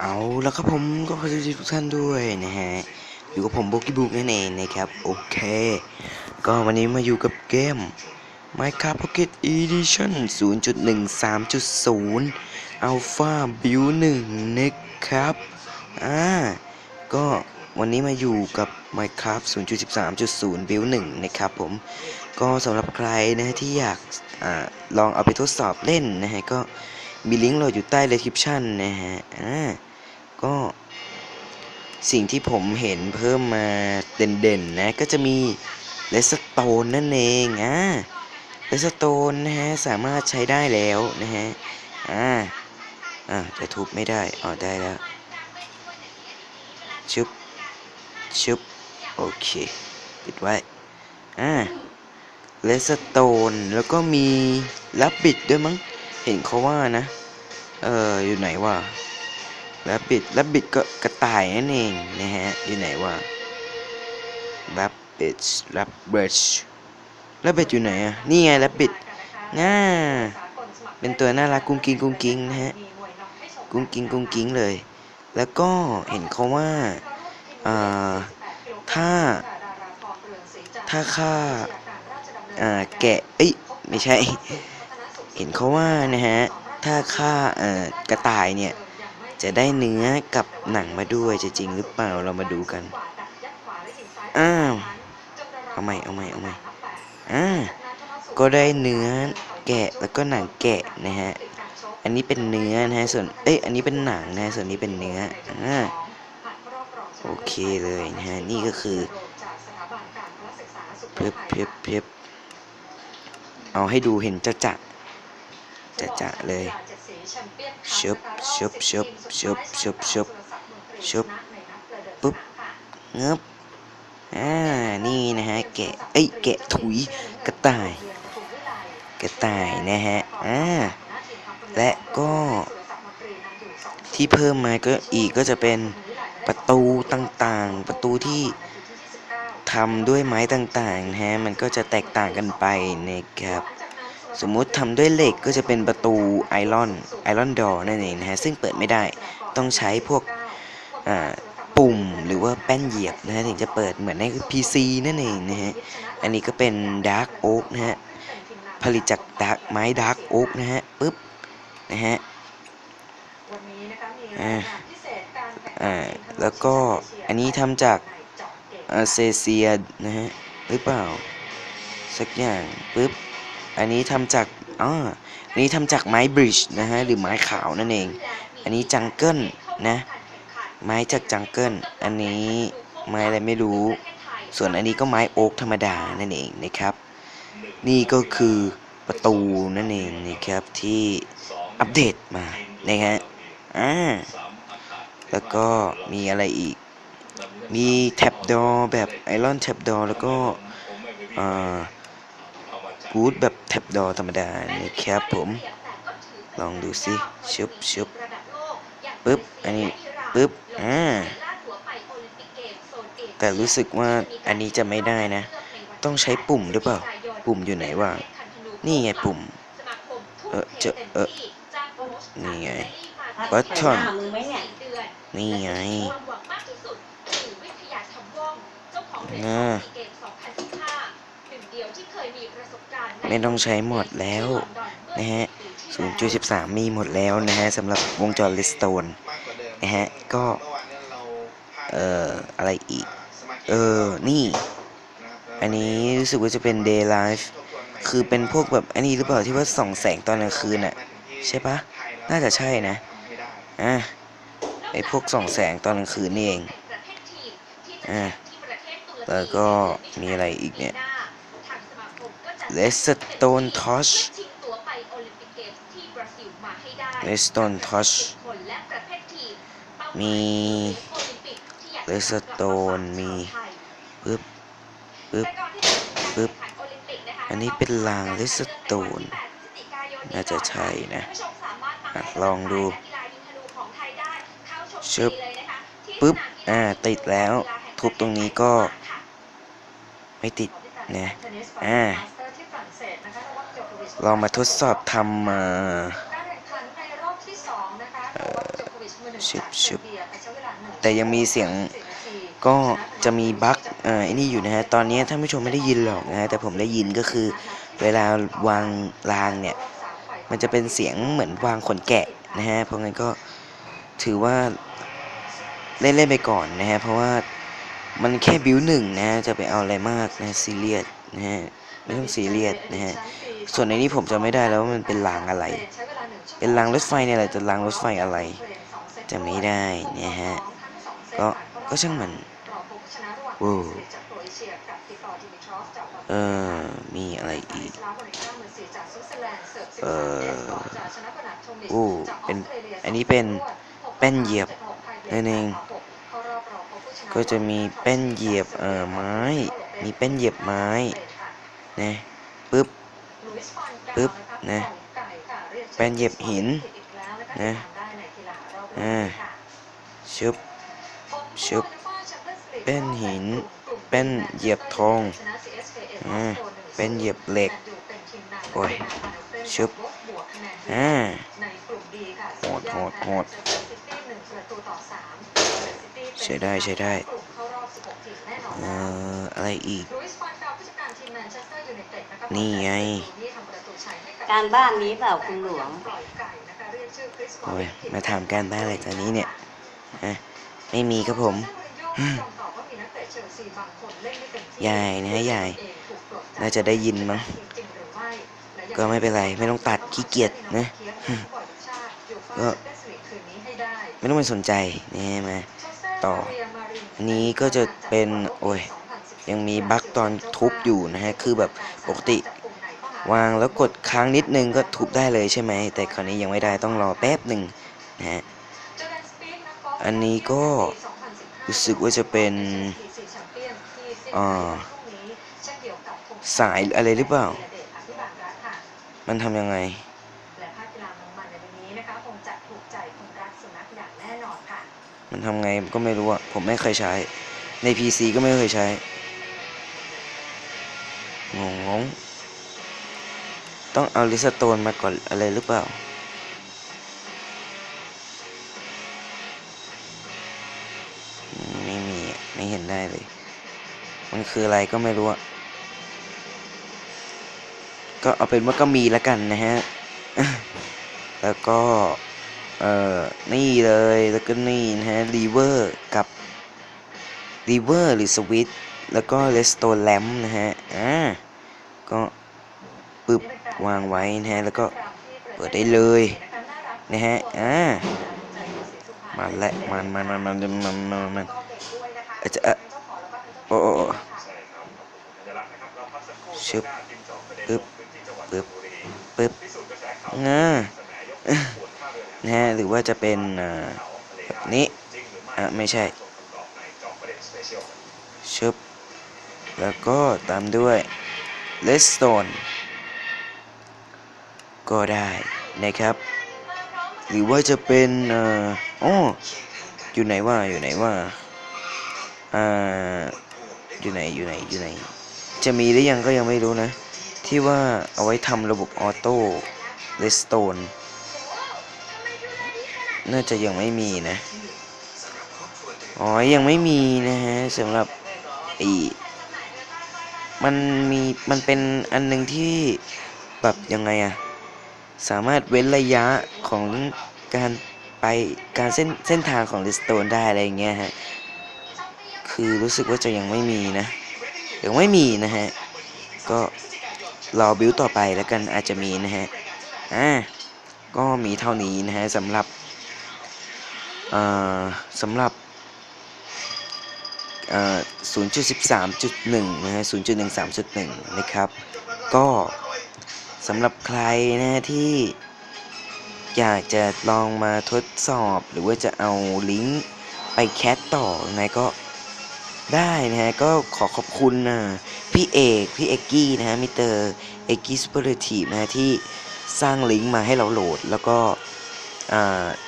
เอาแล้วครับผมก็ขอสวัสดีทุกท่านด้วยนะฮะ อยู่กับผมโบกี้บุ๊กนั่นเองนะครับ โอเค ก็วันนี้มาอยู่กับเกม Minecraft Pocket Edition 0.13.0 Alpha Build 1นะครับ อ่า ก็วันนี้มาอยู่กับ Minecraft 0.13.0 Build 1นะครับผม ก็สำหรับใครนะที่อยากอาลองเอาไปทดสอบเล่นนะฮะก็มีลิงก์โหลดอยู่ใต้ description นะฮะ อ่า ก็สิ่งที่ผมเห็นเพิ่มมาเด่นๆนะ ก็จะมีเลสโตนนั่นเองอ่าเลสโตนนะฮะ สามารถใช้ได้แล้วนะฮะ อ่า อ่าจะทุบไม่ได้อ๋อได้แล้ว ชึบ ชึบ โอเค ปิดไว้ อ่าเลสโตนแล้วก็มีลับบิดด้วยมั้ง เห็นเขาว่านะ เอออยู่ไหนวะ ลับบิดลับบิดก็กระต่ายนั่นเองนะฮะอยู่ไหนวะลับบิดลับบิดลับบิดอยู่ไหนอะนี่ไงลับบิดน่าเป็นตัวน่ารักกุ้งกิ้งกุ้งกิ้งนะฮะกุ้งกิ้งกุ้งกิ้งเลย แล้วก็เห็นเขาว่าอ่าถ้า ถ้าค่าอ่าแกะเอ้ยไม่ใช่ เห็นเขาว่านะฮะถ้าค่าเอ่อกระต่ายเนี่ย จะได้เนื้อกับหนังมาด้วยจะจริงหรือเปล่าเรามาดูกัน อ้าวเอาใหม่เอาใหม่เอาใหม่อ่าก็ได้เนื้อแกะแล้วก็หนังแกะนะฮะอันนี้เป็นเนื้อนะฮะส่วนเอ้ยอันนี้เป็นหนังนะส่วนนี้เป็นเนื้ออ่าโอเคเลยนะฮะนี่ก็คือเพียบเพียบเพียบเอาให้ดูเห็นจะจะจะจะเลย ชุบชุบชุบชุบชุบชุบชุบปุ๊บเงบอ่า นี่นะฮะ แกะ เอ้ย แกะถุยกระต่าย กระต่ายนะฮะ อ่า และก็ที่เพิ่มมาก็อีกก็จะเป็นประตูต่างๆ ประตูที่ทำด้วยไม้ต่างๆนะฮะ มันก็จะแตกต่างกันไปนะครับ สมมุติทำด้วยเหล็กก็จะเป็นประตูไอรอนไอรอนดอร์นั่นเองนะฮะซึ่งเปิดไม่ได้ต้องใช้พวกปุ่มหรือว่าแป้นเหยียบนะฮะถึงจะเปิดเหมือนใน PC นั่นเองนะฮะอันนี้ก็เป็นดาร์กโอ๊กนะฮะผลิตจากดาร์กไม้ดาร์กโอ๊กนะฮะปึ๊บนะฮะอ่าแล้วก็อันนี้ทำจากอาเซเซียนะฮะหรือเปล่า สักอย่างปึ๊บ อันนี้ทำจากอ๋ออันนี้ทำจากไม้บริดจ์นะฮะหรือไม้ขาวนั่นเอง อันนี้จังเกิลนะไม้จากจังเกิลอันนี้ไม้อะไรไม่รู้ ส่วนอันนี้ก็ไม้โอ๊กธรรมดานั่นเองนะครับ นี่ก็คือประตูนั่นเองนะครับที่อัปเดตมานะฮะอ่าแล้วก็มีอะไรอีก มีแท็บดอแบบไอรอนแท็บดอแล้วก็อ่า กูดแบบแท็บดอธรรมดานะครับผม ลองดูสิชุบชุบปึ๊บ อันนี้ปึ๊บ อ่า แต่รู้สึกว่าอันนี้จะไม่ได้นะ ต้องใช้ปุ่มหรือเปล่า ปุ่มอยู่ไหนวะ นี่ไงปุ่ม เออเจอเออนี่ไงบัตทอนนี่ไงอ่า ไม่ต้องใช้หมดแล้วนะฮะ0.13 มีหมดแล้วนะฮะสำหรับวงจรลิสโตนนะฮะ ก็ เอ่อ อะไรอีก เออ นี่ อันนี้รู้สึกว่าจะเป็น day life คือเป็นพวกแบบอันนี้หรือเปล่าที่ว่าส่องแสงตอนกลางคืนอะใช่ปะน่าจะใช่นะอะไอพวกส่องแสงตอนกลางคืนนี่เองอะแล้วก็มีอะไรอีกเนี่ย Redstone Torch Redstone Torch มี Redstone มีปึ๊บปึ๊บปึ๊บอันนี้เป็นราง Redstone น่าจะใช่นะอะลองดูชึบปึ๊บอ่าติดแล้ว ทุบตรงนี้ก็ ไม่ติดนะอ่า ลองมาทดสอบทำมาการแข่งขันในรอบที่สองนะคะโนวัคโจโควิชมือหนึ่งชึบชึบแต่ยังมีเสียงก็จะมีบั๊กเอ่อไอ้นี่อยู่นะฮะ ตอนนี้ท่านผู้ชมไม่ได้ยินหรอกนะฮะ แต่ผมได้ยินก็คือ เวลาวางรางเนี่ย มันจะเป็นเสียงเหมือนวางขนแกะนะฮะ เพราะงั้นก็ถือว่า เล่นเล่นๆไปก่อนนะฮะ เพราะว่ามันแค่บิวหนึ่งนะฮะจะไปเอาอะไรมากนะซีเรียสนะฮะ ไม่ต้องซีเรียสนะฮะส่วนในนี้ผมจะไม่ได้แล้วว่ามันเป็นรางอะไร เป็นรางรถไฟเนี่ยแหละแต่รางรถไฟอะไรจะไม่ได้นะฮะก็ก็ช่างมันโว้วเออมีอะไรอีกเออโอ้เป็นอันนี้เป็นแป้นเหยียบนั่นเองก็จะมีแป้นเหยียบเอ่อไม้ มีแป้นเหยียบไม้ นะปึ๊บปึ๊บนะแป้นเหยียบหินนะอ่าชึบชึบแป้นหินแป้นเหยียบทองอ่าแป้นเหยียบเหล็กโอ้ยชึบอ่าโหดโหดโหดใช้ได้ใช้ได้เอ่ออะไรอีก นี่ไง การบ้านนี้เปล่าคุณหลวง โอ้ย มาถามการบ้านอะไรตอนนี้เนี่ยฮะไม่มีครับผมยายนะฮะยาย น่าจะได้ยินมั้ง ก็ไม่เป็นไร ไม่ต้องตัดขี้เกียจนะ ก็ไม่ต้องไปสนใจนี่มา ต่อ อันนี้ก็จะเป็น โอ้ย ยังมีบั๊กตอนทุบอยู่นะฮะคือแบบปกติ วางแล้วกดค้างนิดนึงก็ทุบได้เลยใช่ไหมแต่คราวนี้ยังไม่ได้ต้องรอแป๊บหนึ่งนะฮะอันนี้ก็รู้สึกว่าจะเป็นอ่าสายอะไรหรือเปล่า มันทำยังไงมันมันในวันนี้นะคะคงจะถูกใจคนรักสุนัขอย่างแน่นอนค่ะมันทำไงก็ไม่รู้อะผมไม่เคยใช้ ใน PC ก็ไม่เคยใช้ งงงๆต้องเอาลิสโตนมาก่อนอะไรหรือเปล่า ไม่มีไม่เห็นได้เลย มันคืออะไรก็ไม่รู้อะก็เอาเป็นว่าก็มีแล้วกันนะฮะ แล้วก็ เอ่อ นี่เลย แล้วก็นี่นะฮะรีเวอร์กับรีเวอร์หรือสวิตแล้วก็เลสโตแลมนะฮะ อ่า ก็ปึ๊บวางไว้นะฮะ แล้วก็เปิดได้เลยนะฮะ อ่ามาและมันมันมันมันมันมันมันจะเออโอ้ชึบปึ๊บปึ๊บปึ๊บง่านะฮะ หรือว่าจะเป็นแบบนี้ อะ ไม่ใช่ชึบแล้วก็ตามด้วย เลสโตนก็ได้นะครับ หรือว่าจะเป็นเอ่ออ๋ออยู่ไหนว่าอยู่ไหนว่าอ่าอยู่ไหนอยู่ไหนอยู่ไหน จะมีหรือยังก็ยังไม่รู้นะ ที่ว่าเอาไว้ทำระบบออโต้เลสโตนน่าจะยังไม่มีนะ อ๋อ ยังไม่มีนะฮะสำหรับอี มันมีมันเป็นอันหนึ่งที่แบบยังไงอะสามารถเว้นระยะของการไปการเส้นเส้นทางของลิสโตนได้อะไรเงี้ยฮะคือรู้สึกว่าจะยังไม่มีนะยังไม่มีนะฮะก็รอบิวต่อไปแล้วกันอาจจะมีนะฮะอ่าก็มีเท่านี้นะฮะสำหรับอ่าสำหรับเอ่อ 0.13.1 นะฮะ 0.13.1 นะครับ ก็สำหรับใครนะฮะที่อยากจะลองมาทดสอบหรือว่าจะเอาลิงก์ไปแคสต่อยังไงก็ได้นะฮะ ก็ขอขอบคุณนะพี่เอก พี่เอกกี้นะฮะมิเตอร์เอกกี้สเปอร์ทีฟนะฮะที่สร้างลิงก์มาให้เราโหลด แล้วก็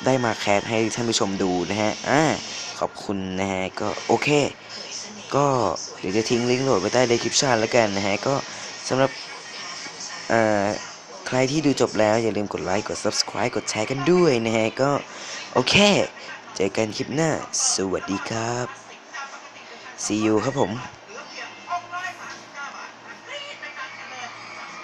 ได้มาแคสให้ท่านผู้ชมดูนะฮะอ่าขอบคุณนะฮะ ก็โอเค ก็เดี๋ยวจะทิ้งลิงก์โหลดไว้ใต้ description แล้วกันนะฮะก็สำหรับใครที่ดูจบแล้ว อย่าลืมกดไลค์กด subscribe กดแชร์กันด้วยนะฮะก็โอเค เจอกันคลิปหน้า สวัสดีครับ see you ครับผม